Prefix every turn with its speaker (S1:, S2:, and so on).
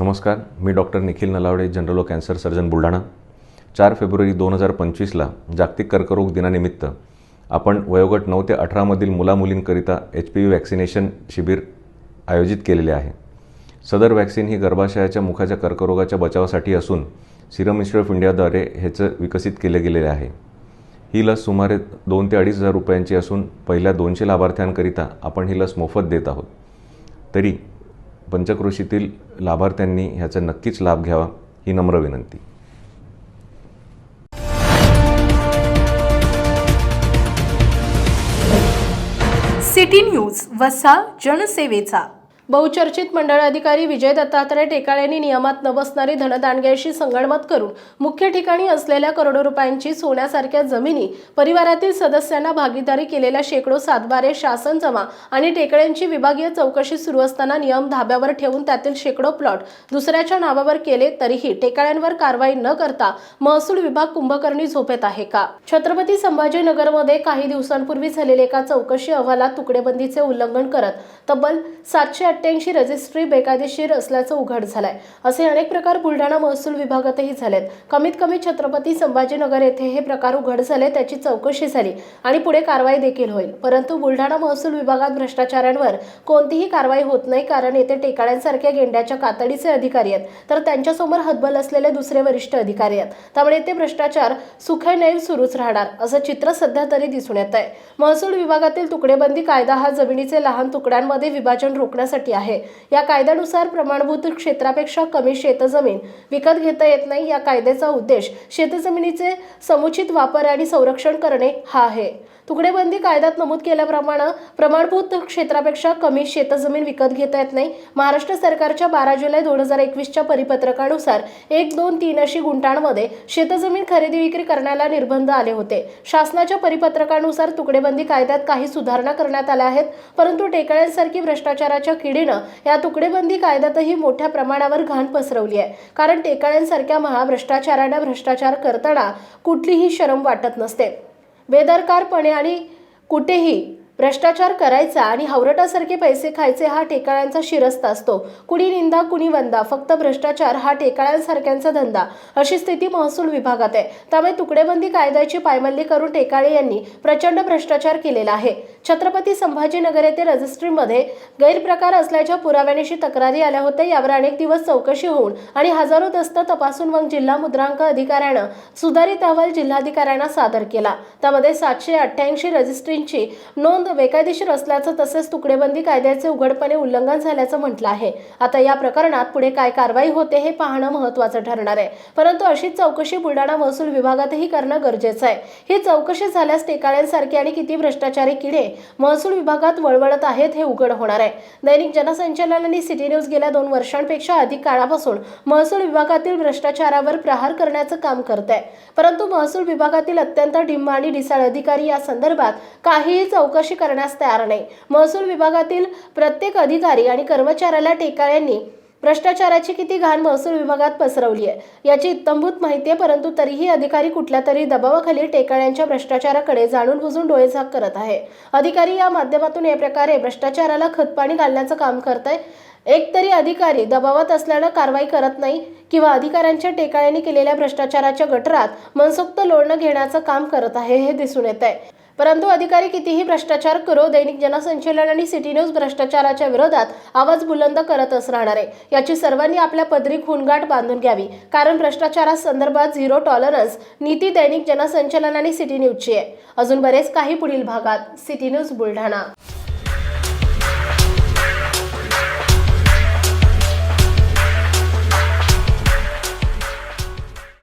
S1: नमस्कार मी doctor Nikhil Nalawade general cancer surgeon Buldhana. चार फेब्रुवारी दोन हजार पंचवीसला जागतिक कर्करोग दिनानिमित्त आपण वयोगट नऊ ते अठरामधील मुलामुलींकरिता एच पी व्ही वॅक्सिनेशन शिबिर आयोजित केलेले आहे. सदर वॅक्सिन ही गर्भाशयाच्या मुखाच्या कर्करोगाच्या बचावासाठी असून सिरम इन्स्टिट्यूट ऑफ इंडियाद्वारे ह्याचं विकसित केले गेलेले आहे. ही लस सुमारे दोन ते अडीच हजार रुपयांची असून पहिल्या दोनशे लाभार्थ्यांकरिता आपण ही लस मोफत देत आहोत. तरी पंचक्रोशीतील लाभार्थ्यांनी ह्याचा नक्कीच लाभ घ्यावा ही नम्र विनंती.
S2: सिटी न्यूज वसा जनसेवेचा. बहुचर्चित मंडळ अधिकारी विजय दत्तात्रय टेकाळे यांनी नियमात न बसणारी धनदानग्याशी संगणमत करून मुख्य ठिकाणी असलेल्या करोडो रुपयांची सोन्यासारख्या जमिनी परिवारातील सदस्यांना भागीदारी केलेल्या शेकडो सातबारे शासन जमा आणि टेकळ्यांची विभागीय चौकशी सुरू असताना नियम धाब्यावर ठेवून त्यातील शेकडो प्लॉट दुसऱ्याच्या नावावर केले तरीही टेकाळ्यांवर कारवाई न करता महसूल विभाग कुंभकर्णी झोपेत आहे का? छत्रपती संभाजीनगरमध्ये काही दिवसांपूर्वी झालेल्या एका चौकशी अहवालात तुकडेबंदीचे उल्लंघन करत तब्बल सातशे अठ्ठ्याऐंशी रजिस्ट्री बेकायदेशीर असल्याचं उघड झालंय. असे अनेक प्रकार बुलढाणा महसूल विभागातही झालेत. कमीत कमी छत्रपती संभाजीनगर येथे हे प्रकार उघड झाले त्याची चौकशी झाली आणि पुढे कारवाई देखील होईल. परंतु बुलढाणा महसूल विभागात भ्रष्टाचारांवर कोणतीही कारवाई होत नाही कारण येथे टेकाळ्यांसारख्या गेंड्याच्या कातडीचे अधिकारी आहेत. तर त्यांच्यासमोर हतबल असलेले दुसरे वरिष्ठ अधिकारी आहेत. त्यामुळे येथे भ्रष्टाचार सुखनैल सुरूच राहणार असं चित्र सध्या तरी दिसून येत आहे महसूल विभागातील तुकडेबंदी कायदा हा जमिनीचे लहान तुकड्यांमध्ये विभाजन रोखण्यासाठी आहे. या कायद्यानुसार प्रमाणभूत क्षेत्रापेक्षा कमी शेतजमीन विकत घेता येत नाही या कायद्याचा उद्देश शेतजमिनीचे समुचित वापर आणि संरक्षण करणे हा आहे. तुकडेबंदी कायद्यात नमूद केल्याप्रमाणे प्रमाणभूत क्षेत्रापेक्षा कमी शेतजमीन विकत घेता येत नाही. महाराष्ट्र सरकारच्या बारा जुलै दोन हजार एकवीसच्या परिपत्रकानुसार एक दोन तीन अशी गुंठांमध्ये शेतजमीन खरेदी विक्री करण्याला निर्बंध आले होते. शासनाच्या परिपत्रकानुसार तुकडेबंदी कायद्यात काही सुधारणा करण्यात आल्या आहेत परंतु टेकळ्यांसारखी भ्रष्टाचाराच्या ईडीनं या तुकडेबंदी कायद्यातही मोठ्या प्रमाणावर घाण पसरवली आहे. कारण टेकाळ्यांसारख्या महाभ्रष्टाचारांना भ्रष्टाचार करताना कुठलीही शरम वाटत नसते. बेदरकारपणे आणि कुठेही भ्रष्टाचार करायचा आणि हावरटासारखे पैसे खायचे हा टेकाळ्यांचा शिरस्त असतो. कुणी निंदा कुणी वंदा फक्त भ्रष्टाचार हा टेकाळ्यांसारख्यांचा धंदा अशी स्थिती महसूल विभागात आहे. त्यामुळे तुकडेबंदी कायद्याची पायमल्ली करून टेकाळे यांनी प्रचंड भ्रष्टाचार केलेला आहे. छत्रपती संभाजीनगर येथे रजिस्ट्रीमध्ये गैरप्रकार असल्याच्या पुराव्यानिशी तक्रारी आल्या होत्या. यावर अनेक दिवस चौकशी होऊन आणि हजारो दस्त तपासून मग जिल्हा मुद्रांक अधिकाऱ्यानं सुधारित अहवाल जिल्हाधिकाऱ्यांना सादर केला. त्यामध्ये सातशे अठ्ठ्याऐंशी रजिस्ट्रींची नोंद बेकायदेशीर असल्याचं तसेच तुकडेबंदी कायद्याचे उघडपणे उल्लंघन झाल्याचं म्हटलं आहे. आता या प्रकरणात पुढे काय कारवाई होते हे पाहणं महत्त्वाचं ठरणार आहे. परंतु अशीच चौकशी बुलढाणा महसूल विभागातही करणं गरजेचं आहे. ही चौकशी झाल्यास टेकाळ्यांसारखे आणि किती भ्रष्टाचारी किडे महसूल विभागात वळवळत आहेत हे उघड होणार आहे. दैनिक जनसंचालन आणि सिटी न्यूज गेल्या दोन वर्षांपेक्षा अधिक काळापासून महसूल विभागातील भ्रष्टाचारावर प्रहार करण्याचं काम करत आहे. परंतु महसूल विभागातील अत्यंत डिंब आणि डिसाळ अधिकारी या संदर्भात काहीही चौकशी करण्यास तयार नाही. महसूल विभागातील प्रत्येक अधिकारी आणि कर्मचाऱ्याला टेकाळ्यांनी भ्रष्टाचाराची किती घाण महसूल विभागात पसरवली आहे याची इत्तंभूत माहिती आहे परंतु तरीही अधिकारी कुठल्या तरी दबावाखाली टेकाळ्यांच्या भ्रष्टाचाराकडे जाणून बुजून डोळेझाक करत आहे. अधिकारी या माध्यमातून या प्रकारे भ्रष्टाचाराला खतपाणी घालण्याचं काम करत आहे एक तरी अधिकारी दबावात असल्यानं कारवाई करत नाही किंवा अधिकाऱ्यांच्या टेकाळ्यांनी केलेल्या भ्रष्टाचाराच्या गटरात मनसोक्त लोळणं घेण्याचं काम करत आहे हे दिसून येत आहे परंतु अधिकारी कितीही भ्रष्टाचार करो दैनिक जनसंचलन आणि सिटी न्यूज भ्रष्टाचाराच्या विरोधात आवाज बुलंद करतच राहणार. आहे याची सर्वांनी आपल्या पदरी खूनगाठ बांधून घ्यावी. कारण भ्रष्टाचारासंदर्भात झिरो टॉलरन्स नीती दैनिक जनसंचलन आणि सिटी न्यूजची आहे. अजून बरेच काही पुढील भागात. City news Buldhana.